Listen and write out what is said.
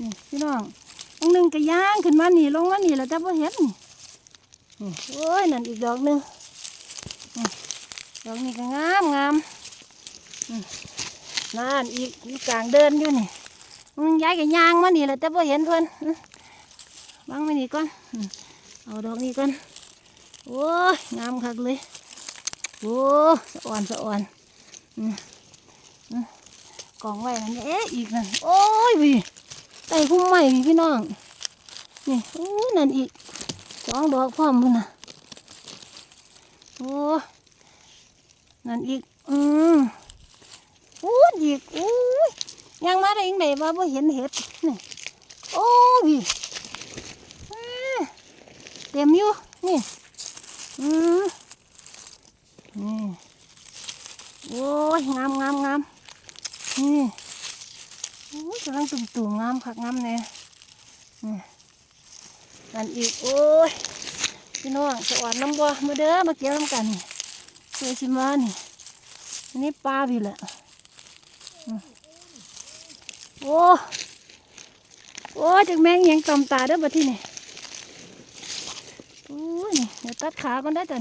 นี่พี่น้องอันหนึ่งก็ย่างขึ้นมานี่ลงมานี่แล้วแต่พอเห็นนี่โอ้ยนั่นอีกดอกหนึ่งดอกนี้ก็งามงามนั่นอีกอยู่กลางเดินอยู่นี่มันย้ายกับยางมานี่แล้วแต่พอเห็นเพิ่นอื้อบังไว้นี่ก่อนเอาดอกนี้ก่อนโอ้ยงามคักเลยโอ้สะอ่อนสะอ่อนอืมอืมกองไว้นั่นเอ๊ะอีกนั่นโอ้ยวิไต่คุ้มใหม่พี่พี่น้อง นี่โอ้นั่นอีกสองดอกพร้อมพุ่นนะโอ้นั่นอีก อืมโอ้ยอีกโอ้ยยังมาได้ยังไงว่าบ่เห็นเห็ดนี่โอ้ยเต็มอยู่นี่อืมนี่โอ้ยงามงามงามนี่ กำลังตุ่มตุ่มงามคักงามแน่นี่นั่นอีก โอ้ย พี่น้องสวัสดน้ำบัวมาเด้อมาเกี่ยวน้ำกันเสือชิมานี่อันนี้ปลาพี่แหละโอ้โอ้จากแมงยังตอมตาเด้อบัดที่นี่โอ้ยเดี๋ยวตัดขาก่อนได้จ้ะ